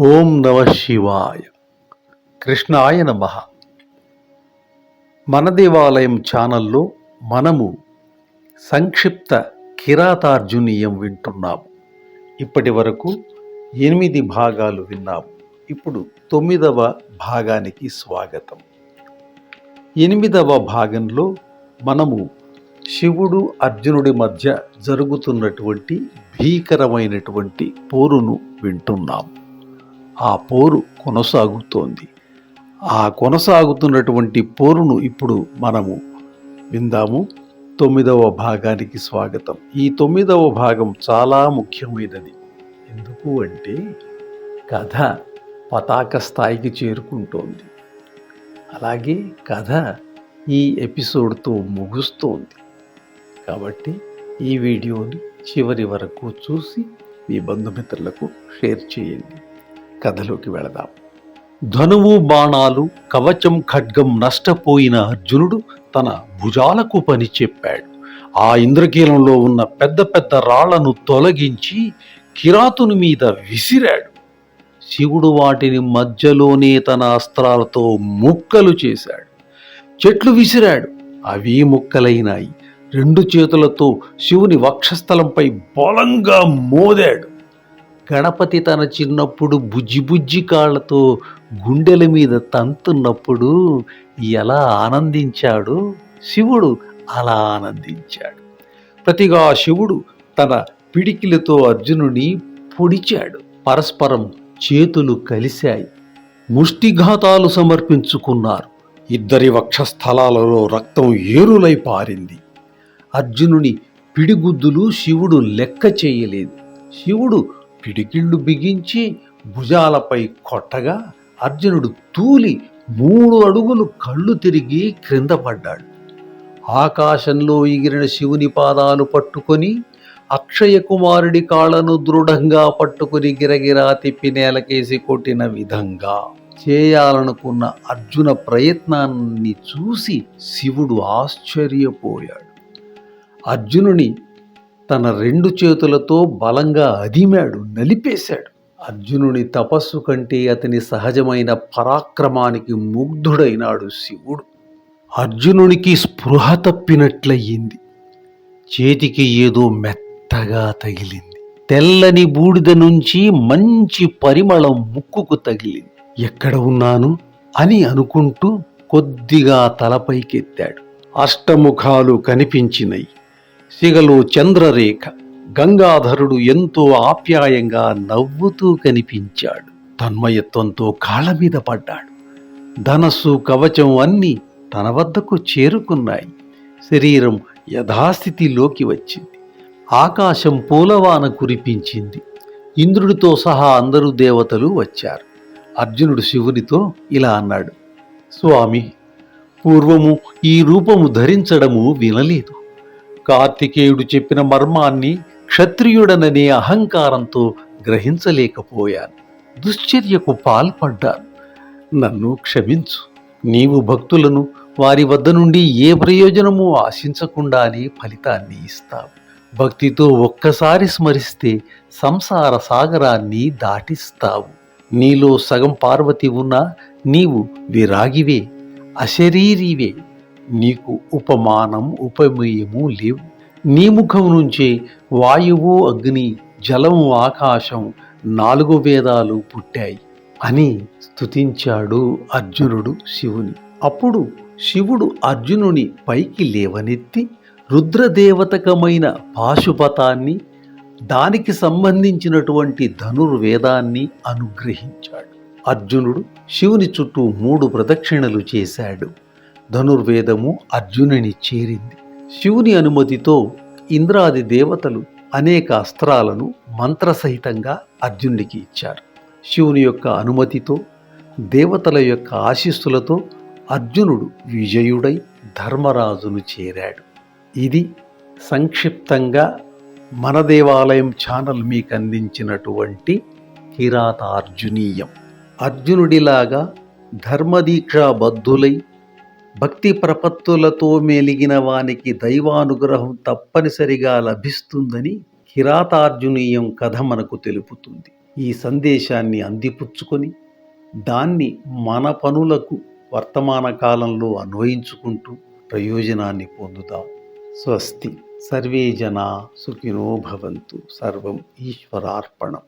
ఓం నమ శివాయ. కృష్ణాయ నమ. మన దేవాలయం ఛానల్లో మనము సంక్షిప్త కిరాతార్జునీయం వింటున్నాము. ఇప్పటి వరకు ఎనిమిది భాగాలు విన్నాము. ఇప్పుడు తొమ్మిదవ భాగానికి స్వాగతం. ఎనిమిదవ భాగంలో మనము శివుడు అర్జునుడి మధ్య జరుగుతున్నటువంటి భీకరమైనటువంటి పోరును వింటున్నాము. ఆ పోరు కొనసాగుతోంది. ఆ కొనసాగుతున్నటువంటి పోరును ఇప్పుడు మనము విందాము. తొమ్మిదవ భాగానికి స్వాగతం. ఈ తొమ్మిదవ భాగం చాలా ముఖ్యమైనది. ఎందుకు అంటే కథ పతాక స్థాయికి చేరుకుంటోంది. అలాగే కథ ఈ ఎపిసోడ్తో ముగుస్తోంది. కాబట్టి ఈ వీడియోని చివరి వరకు చూసి మీ బంధుమిత్రులకు షేర్ చేయండి. కథలోకి వెళదాం. ధనువు బాణాలు కవచం ఖడ్గం నష్టపోయిన అర్జునుడు తన భుజాలకు పని చెప్పాడు. ఆ ఇంద్రకీలంలో ఉన్న పెద్ద పెద్ద రాళ్ళను తొలగించి కిరాతుని మీద విసిరాడు. శివుడు వాటిని మధ్యలోనే తన అస్త్రాలతో ముక్కలు చేశాడు. చెట్లు విసిరాడు. అవి ముక్కలైనాయి. రెండు చేతులతో శివుని వక్షస్థలంపై బలంగా మోదాడు. గణపతి తన చిన్నప్పుడు బుజ్జి బుజ్జి కాళ్ళతో గుండెల మీద తంతున్నప్పుడు ఎలా ఆనందించాడు? శివుడు అలా ఆనందించాడు. ప్రతిగా శివుడు తన పిడికిలతో అర్జునుని పొడిచాడు. పరస్పరం చేతులు కలిశాయి. ముష్టిఘాతాలు సమర్పించుకున్నారు. ఇద్దరి వక్షస్థలాలలో రక్తం ఏరులై పారింది. అర్జునుని పిడిగుద్దులు శివుడు లెక్క చేయలేదు. శివుడు పిడికిళ్ళు బిగించి భుజాలపై కొట్టగా అర్జునుడు తూలి మూడు అడుగులు కళ్ళు తిరిగి క్రింద పడ్డాడు. ఆకాశంలో ఎగిరిన శివుని పాదాలు పట్టుకొని అక్షయ కుమారుడి కాళ్ళను దృఢంగా పట్టుకుని గిరగిరా తిప్పి నేలకేసి కొట్టిన విధంగా చేయాలనుకున్న అర్జున ప్రయత్నాన్ని చూసి శివుడు ఆశ్చర్యపోయాడు. అర్జునుని తన రెండు చేతులతో బలంగా అదిమాడు నలిపేశాడు. అర్జునుని తపస్సు కంటే అతని సహజమైన పరాక్రమానికి ముగ్ధుడైనాడు శివుడు. అర్జునునికి స్పృహ తప్పినట్లయింది. చేతికి ఏదో మెత్తగా తగిలింది. తెల్లని బూడిద నుంచి మంచి పరిమళం ముక్కుకు తగిలింది. ఎక్కడ ఉన్నాను? అని అనుకుంటూ కొద్దిగా తలపైకెత్తాడు. అష్టముఖాలు కనిపించినాయి. సిగలో చంద్రరేఖ గంగాధరుడు ఎంతో ఆప్యాయంగా నవ్వుతూ కనిపించాడు. తన్మయత్వంతో కాళ్ళ మీద పడ్డాడు. ధనస్సు కవచం అన్నీ తన వద్దకు చేరుకున్నాయి. శరీరం యథాస్థితిలోకి వచ్చింది. ఆకాశం పూలవాన కురిపించింది. ఇంద్రుడితో సహా అందరూ దేవతలు వచ్చారు. అర్జునుడు శివునితో ఇలా అన్నాడు స్వామి పూర్వము ఈ రూపము ధరించడము వినలేదు. కార్తికేయుడు చెప్పిన మర్మాన్ని క్షత్రియుడననే అహంకారంతో గ్రహించలేకపోయాను. దుశ్చర్యకు పాల్పడ్డాను. నన్ను క్షమించు. నీవు భక్తులను వారి వద్ద నుండి ఏ ప్రయోజనము ఆశించకుండానే ఫలితాన్ని ఇస్తావు. భక్తితో ఒక్కసారి స్మరిస్తే సంసార సాగరాన్ని దాటిస్తావు. నీలో సగం పార్వతి ఉన్నా నీవు విరాగివే అశరీరివే. నీకు ఉపమానం ఉపమేయము లేవు. నీ ముఖం నుంచే వాయువు అగ్ని జలము ఆకాశం నాలుగు వేదాలు పుట్టాయి అని స్తుతించాడు అర్జునుడు శివుని. అప్పుడు శివుడు అర్జునుని పైకి లేవనెత్తి రుద్రదేవతకమైన పాశుపతాన్ని దానికి సంబంధించినటువంటి ధనుర్వేదాన్ని అనుగ్రహించాడు. అర్జునుడు శివుని చుట్టూ మూడు ప్రదక్షిణలు చేశాడు. ధనుర్వేదము అర్జునుని చేరింది. శివుని అనుమతితో ఇంద్రాది దేవతలు అనేక అస్త్రాలను మంత్రసహితంగా అర్జునుడికి ఇచ్చారు. శివుని యొక్క అనుమతితో దేవతల యొక్క ఆశీస్సులతో అర్జునుడు విజయుడై ధర్మరాజును చేరాడు. ఇది సంక్షిప్తంగా మన దేవాలయం ఛానల్ మీకు అందించినటువంటి కిరాతార్జునీయం. అర్జునుడిలాగా ధర్మదీక్షాబద్ధులై భక్తి ప్రపత్తులతో మెలిగిన వానికి దైవానుగ్రహం తప్పనిసరిగా లభిస్తుందని కిరాతార్జునీయం కథ మనకు తెలుపుతుంది. ఈ సందేశాన్ని అందిపుచ్చుకొని దాన్ని మన పనులకు వర్తమాన కాలంలో అన్వయించుకుంటూ ప్రయోజనాన్ని పొందుతాం. స్వస్తి. సర్వే జనా సుఖినో భవంతు. సర్వం ఈశ్వరార్పణం.